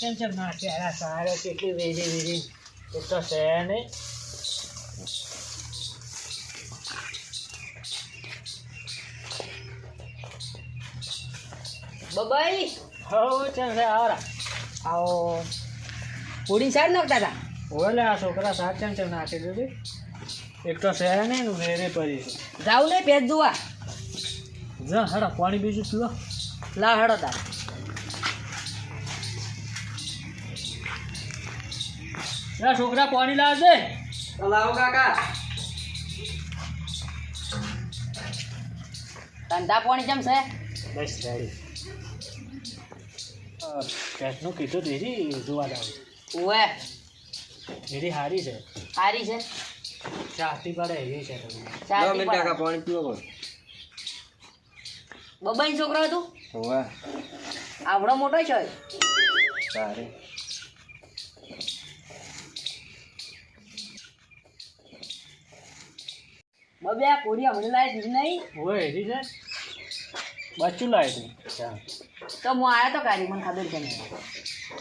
કેમ છે માટેરા સારે કેટલી વેરી વેરી. એ તો છે ને બબાઈ? હો છે આવરા આવો. પૂરી સાઈડ નાખતા હતા ઓલે આ છોકરા કેમ છે નાખી દીધી. એક તો છે નહીં વેરે પડી છે. જાવું નહીં પેજ જોવા. જા હડા પાણી બીજું પીવા. લા હડો તાર. યા છોકરા પાણી લાવજે. લાવો કાકા. ધંધા પાણી કેમ છે? બસ રેડી પેટનું કીધું દીધી જોવા જાવ ઓએ દીદી સારી છે. સારી છે? ચાતી પડે એવી છે તમને. ચાલતી પડે. પાણી પીવો બબાઈ છોકરો હતું ઓએ આવડો મોટો છે સારે બબે આ કોરિયા મને લાય દીધી નહીં. હોય એવી છે. બચ્ચું લાય તું? તો હું આયો તો કાઢી મને ખબર છે નહીં.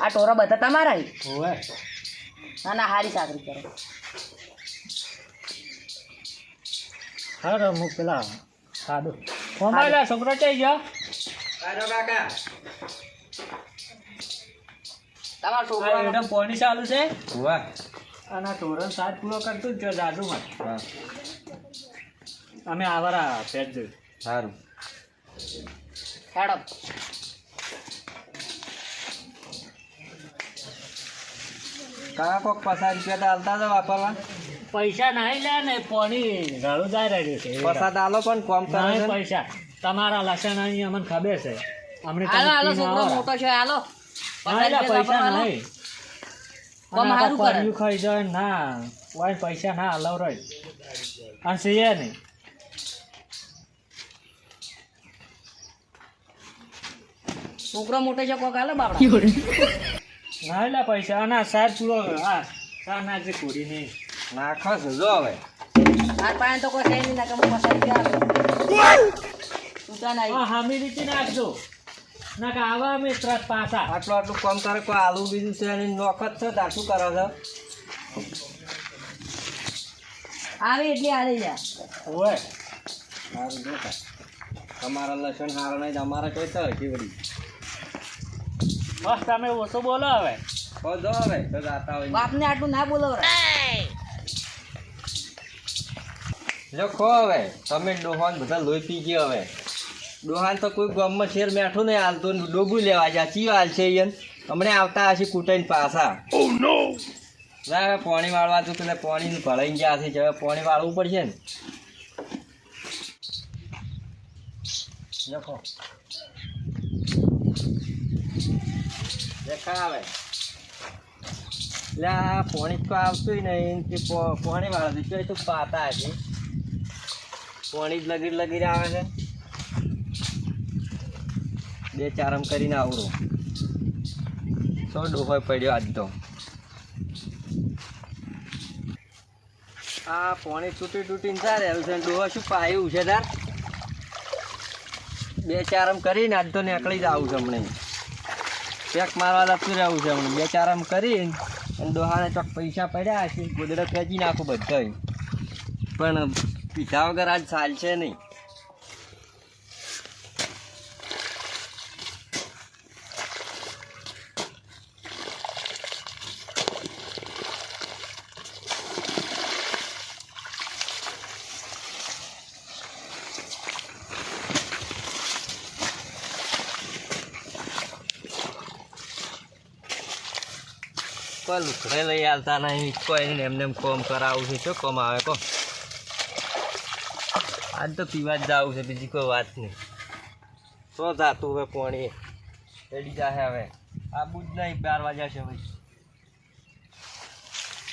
આ ટોરા બધા તમારા હોય. ના ના હારી સાકરી કરો. હા હું પેલા સાદું મોબાઈલ છોકરો ચઈ ગયો? કાકા. તમારો છોકરો એકદમ પોણી ચાલુ છે? હોવે અને ટોરન સાત પૂરો કરતું જ જો જાદુમાં હા. અમે આવરા પેટ જોયું સારું. હેડો કાકા કોક પસાર રૂપિયા તો હાલતા હતા વાપરવા. પૈસા નહીં લે ને પોણી ઘણું જાય રહ્યું છે. પસાર આલો પણ કોમ કરે પૈસા. તમારા લક્ષણ અહીં અમને ખબર છે. અમને હાલો હાલો છોકરો મોટો છે હાલો પૈસા નહીં. પડ્યું ખાઈ જાય ના કોઈ પૈસા ના હલાવ રહી અને સીએ નહીં. છોકરો મોટો છે કોક હાલો બાપડા. ના એટલે પૈસા. ના સાહેબ ચૂલો હા સાર ના જે કોડી નહીં નાખો છે જો હવે. આ પાસે તો કોઈ છે નહીં ના કે હું પસાર ગયા તું તો નહીં હા હામી રીતે નાખજો. ના કે આવા અમે ત્રાસ પાછા. આટલું આટલું કામ કરે કોઈ આલુ બીજું છે એની નોખત છે તાર શું કરો છો? આવી એટલી હારી જા. ઓય. સારું જો તમારા લસણ હારા નહીં અમારા કઈ તો હજી વળી. બસ તમે ઓછો બોલો હવે જો હવે તો જાતા હોય. બાપને આટલું ના બોલો જો ખો હવે તમે ડોહાન બધા લોહી પી ગયો હવે. ડોહાન તો કોઈ ગામમાં શેર મેઠું નહીં હાલતો ને ડોગું લેવા જા ચીયો હાલશે ઈયન? હમણે આવતા હશે કૂટાઈને પાછા. ના હવે પાણી વાળવા તો પેલા પાણી ભરાઈ ગયા છે હવે પાણી વાળવું પડશે ને. દેખો દેખા આવે એટલે આ પાણી તો આવતું નહીં પો- પાણી વાળા છે તો પાતા છે પોણી જ લગીર લગીર આવે છે. બે ચારમ કરીને આવડું સો ડોહોય પડ્યો આજ તો. આ પોણી તૂટી તૂટીને ચાલે એવું છે ડોહો શું પાયું છે તાર? બે ચારમ કરીને આજ તો નીકળી જ આવું છે હમણાં. પેક મારવા જતું રહેવું છે હમણાં. બે આમ કરીને અને ડોહાને ચોક પૈસા પડ્યા છે. ગોદડે ફેંચી નાખું બધા પણ પીધા વગર આજ ચાલશે નહીં. કોઈ લુખડે લઈ આવતા નહીં, કોઈ એમને એમ કોમ કરાવું છે. શું કોમ આવે કો આજ તો પીવા જ જવું છે, બીજી કોઈ વાત નહીં. તો જાતું હવે પોણી રેડી જાહે હવે. આબુ જ નહીં, બાર વાગ્યા છે ભાઈ.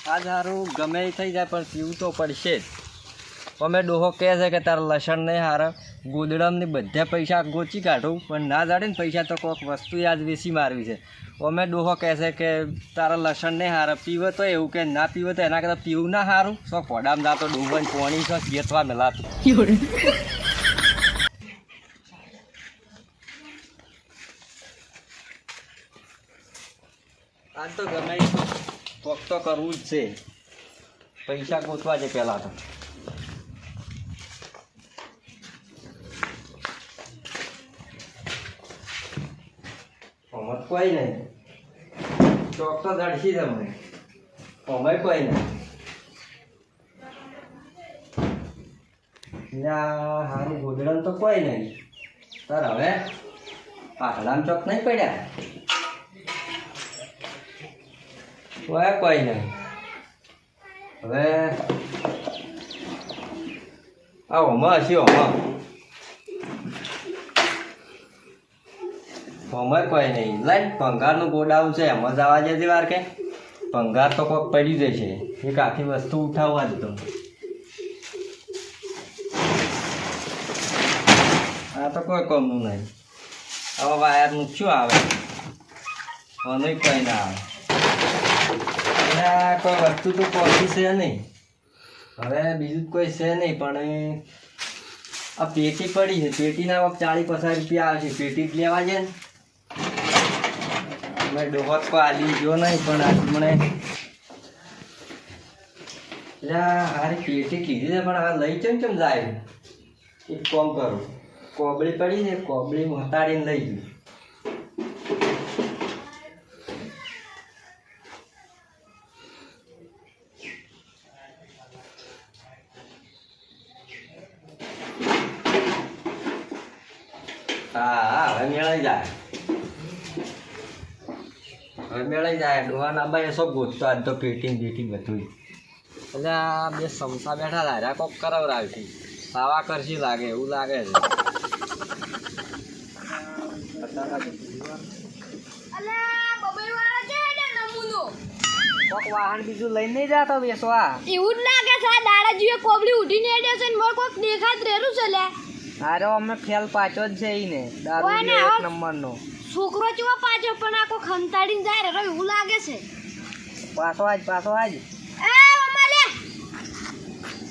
આ સારું ગમે થઈ જાય, પણ પીવું તો પડશે જ. અમે ડોહો કહે છે કે તારા લસણ નહીં હારે. ગોદડામની બધા પૈસા ગોચી કાઢું, પણ ના જાડે ને પૈસા તો કોઈક વસ્તુ યાદ વેચી મારવી છે. અમે ડોહો કહે કે, તારા લસણ નહીં હારે, પીવે તો એવું કે ના પીવે તો એના કરતાં પીવું ના સારું સો પોડામ તો ડૂબન પોણી છો ગેતવા મેલાતું આ તો ગમે તો કરવું જ છે. પૈસા ગોતવા છે પહેલાં તો આમાં કોઈ નહીં. ચોક તો દડશી તમને. આમાં કોઈ નહીં. હારું ગોદડન તો કોઈ નહીં. તાર હવે પાટલામ ચોક નહીં પડ્યા? કોઈ કોઈ નહીં. હવે આ ઓમાં હશે ઓમાં. ઓમાં કોઈ નહીં. લાઈન ભંગારનું ગોડાઉન છે, એમાં જવા જતી વાર કે? ભંગાર તો કોઈક પડી જશે. એક આખી વસ્તુ ઉઠાવવા જ તો આ તો કોઈ કોમનું નહીં. હવે વાયરનું શું આવે? આનું કોઈ ના આવે. કોઈ વસ્તુ તો પહોંચી છે નહીં. હવે બીજું કોઈ છે નહીં, પણ આ પેટી પડી છે. પેટીના ચાલીસ પચાસ રૂપિયા આવે છે. પેટી જ લેવા છે ને મેં ડોહત તો આલી ગયો નહીં, પણ મને હારી પેટી કીધી છે, પણ આ લઈ કેમ કેમ જાય? એક કોમ કરું. કોબળી પડી છે, કોબળી મતાડીને લઈ ગયું હા હા હવે મેળાઈ જાય હવે જાય ડોહાના બાઈ સબ ગોતતો? આજ તો પેટિંગ બેટિંગ બધું એટલે આ બે સમસા બેઠા લાર્યા કોક કરાવરાવતી સાવા કરશી લાગે એવું લાગે છે. કોક વાહન બીજું લઈને નહીં જાતો બેસવા. એવું જ લાગે છે દાડા જીવે કોબલી ઉઠીને હેડ્યો છે ને મોર કોક દેખાત રેરું છે લે. અરે અમે ફેલ પાછો જ છે ને દારૂ એક નંબરનો. છોકરો ચેવો પાછો પણ આખો ખંતાડીને જાય રે એવું લાગે છે? પાછો આજ પાછો આજ. એ અમા લે.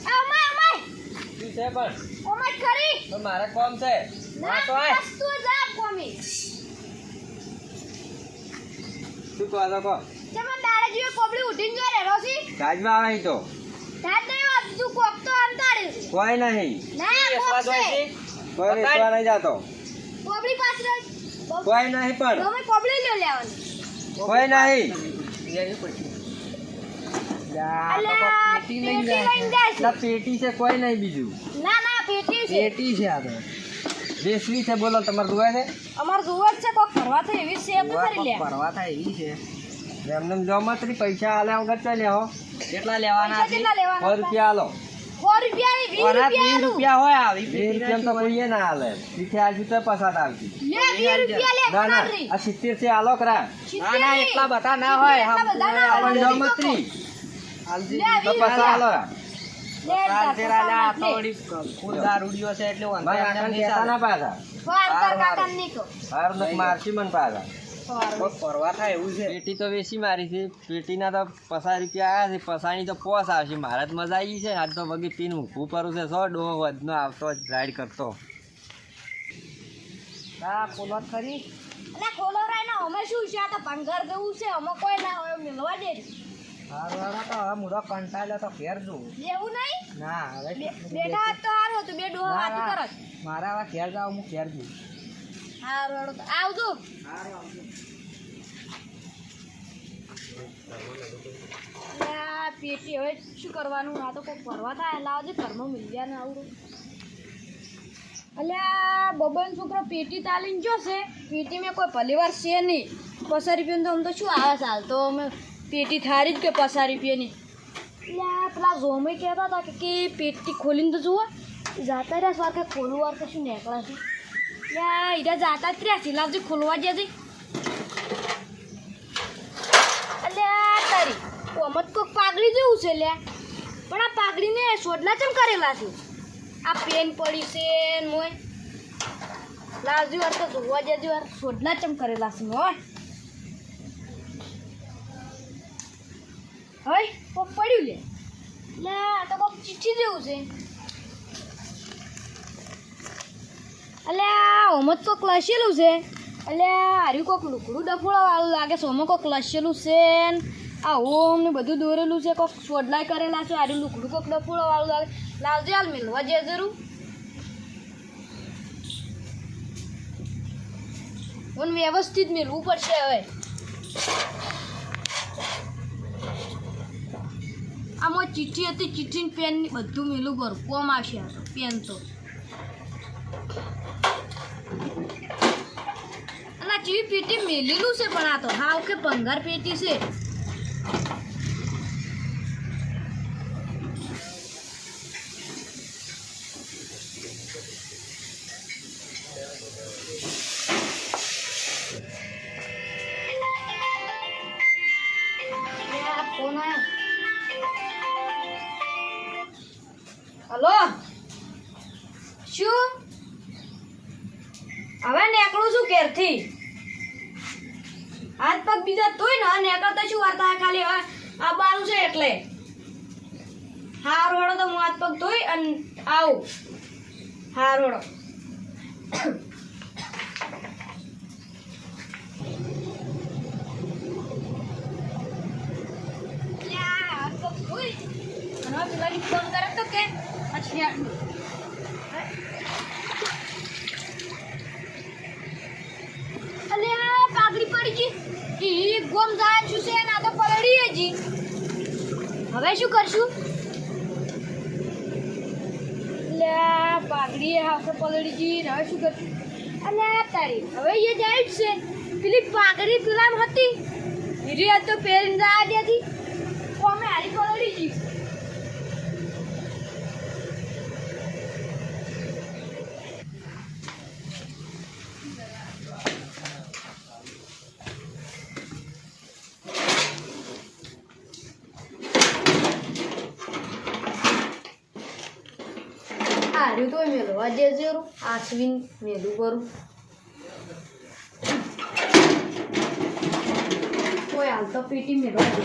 એ અમા અમા શું છે પણ. અમા ખરી. પણ મારે કોમ છે. ના વસ્તુ જા કોમી. શું કહો છો કહો. તમે દાડા જીવે કોબડી ઉઠીને જાય રેરો છે કાજમાં આવે તો. તાજ નહીં વાત તું કોક તો અંતાડી કોઈ નહીં. ના કોક છે. કોઈ વેચવા નહીં જાતો. કોબલી પાછળ કોઈ નહીં પણ. તમે કોબલી લો લેવાનું. કોઈ નહીં. તો પેટી છે. પેટી છે કોઈ નહીં બીજું. ના ના પેટી છે. પેટી છે આ તો. બેસવી છે બોલો તમારે જોવાય છે? અમાર જોવો છે કોક ફરવા થાય એવી છે તો લે. થાય એવી છે. એમને જોમત્રી પૈસા આલે વગર ચાલે લેવો કેટલા લેવાના છે? કેટલા લેવાના? સો રૂપિયા આલો વીસ રૂપિયાનું. રૂપિયા હોય આવી બે રૂપિયા તો કોઈએ ના આલે તીથે આજુ તો પસાદ આવતી રૂપિયા ના ના આ સિત્તેર છે આલો કરા ના ના એટલા બધા ના હોય. એટલા બધા ના હોય. પણ જોમત્રી તો પસા આલો મારશી મને પાછા. પરવા થાય એવું છે. પેટી તો વેચી મારી છે. પેટીના તો પચાસ રૂપિયા આવ્યા છે. પસાની તો પોસ આવશે મારે તો મજા આવી છે. આજ તો બગી પીને ઊભું કરું છે. સો ડોહો વધનો આવતો જ રાઈડ કરતો. હા ખોલો ખરી. અલા, ખોલો રાય ના. અમે શું છે? આ તો ભંગાર જેવું છે. અમે કોઈ ના હોય મિલવા દે હારું હારું તો હવે મુરો કંટાળ્યો તો ઘેર જવું લેવું નહીં? ના હવે બેઠા તો સારું હતું બે ડોહો વાત. કરત. મારે હવે ઘેર જાવ હું ઘેર જઉં તો આવજો. પેટી હવે શું કરવાનું? આ તો કોઈ ફરવા થાય. લાવજે ઘરમાં મિલ્યા ને આવડું. અલ્યા, બબન છોકરો પેટી તાલીને જોશે પેટી મેં કોઈ ભલીવાર છે નહીં. પચાસ રૂપિયાનું તો આમ તો શું આવે હાલ તો અમે પેટી થારી જ કે પચાસ રૂપિયાની. અલ્યા પેલા જોમે કહેતા હતા કે કે પેટી ખોલીને તો જુઓ. જાતા રહ્યા સવાર કે ખોલવું વાર નીકળે છે અલ્યા ઈરા જાતા જ રહ્યા સિલાવજી ખોલવા જતી અલ્યા તારી કોમત કોક પાઘડી જેવું છે, લે. પણ આ પાઘડીને સોડલા ચમ કરેલા છે? આ પેન પડી છે મોય. લાવજી વાર તો જોવા જજો વાર સોડલા કરેલા છે હોય હવે કોક પડ્યું, લે. લે, આ તો કોક ચીઠી જેવું છે. અલે, આ ઓમત કોક લખેલું છે. એટલે હાર્યું કોક લુકડું ડફોળાવાળું લાગે છે. ઓમાં કોક લસેલું છે આ ઓમ ને બધું દોરેલું છે. કોક સોડલાય કરેલા છે. હાર્યું લુકડું કોક ડફોળાવાળું લાગે લાવજે હાલ મિલવા જે જરૂર. મને વ્યવસ્થિત મિલવું પડશે હવે. આમાં ચીઠી હતી. ચીઠી પેન બધું મેલું કોમ આવશે પેન તો. આ ચીવી પેટી મેલેલું છે પણ આ તો હાવ કે ભંગાર પેટી છે. હલો? શું? હવે નીકળું છું ઘેરથી. હાથ પગ બીજા તોય ને શું વાર્તા ખાલી? હવે આ બારું છે એટલે. હાર વડો તો હું હાથ પગ ધોઈ અને આવું. હાર પેલાની ફોન કરે તો કે, પછી આટલું અલે આ પાઘડી પડી ગઈ ઈ ગોમ જાય શું છે, ના તો પલળી જી. હવે શું કરશું? લે પાઘડી હાથે પલળી જી હવે શું કરશું? અલે, તારી, હવે એ જાય જ છે. પેલી પાઘડી પેલા હતી. હીરી તો પહેરીને જાય ત્યાંથી કોમે હારી પલળી ગઈ હાર્યું તો મેળવા જે જરૂર આસવીન મેલું કરું. કોઈ હાલ તો પેટી મેળવા દે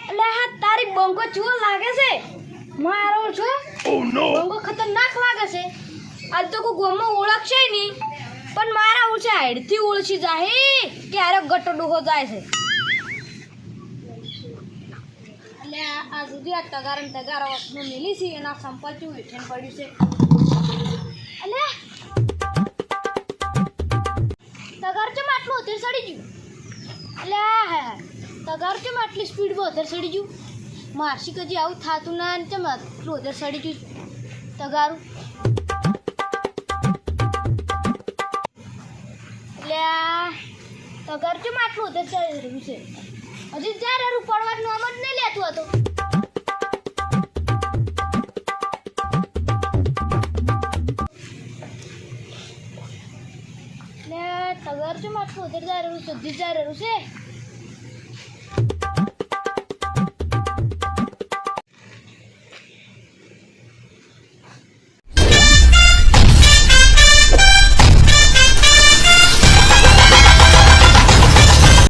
એટલે હા બંકો ચૂ લાગે છે? મારો છો? બંકો ખતરનાક લાગે છે. આજ તો કોઈ ગોમાં ઓળખશે નહીં. પણ મારા ઓળશે હાઈડથી ઓળખી જાય કે આરે ગટો ડોહો જાય છે. એટલે આ સુધી આ તગાર ને તગાર વસ્તુ મિલી છે. એના સંપલ ચું હેઠે પડ્યું છે. એટલે તગાર ચમ આટલું ઉતર સડી ગયું? એટલે હા તગાર કેમ આટલી સ્પીડમાં વધારે સડી ગયું? મારસી હજી આવું થતું ના ને કેમ આટલું સડી ગયું તગારું. એટલે આ તગાર કેમ આટલું વધારે ચડી રહ્યું છે? હજી જ્યારે રૂ પડવાનું આમ જ નહીં લેતું હતું. તગાર કેમ આટલું વધારે જાય રહ્યું છે? હજી જાય છે?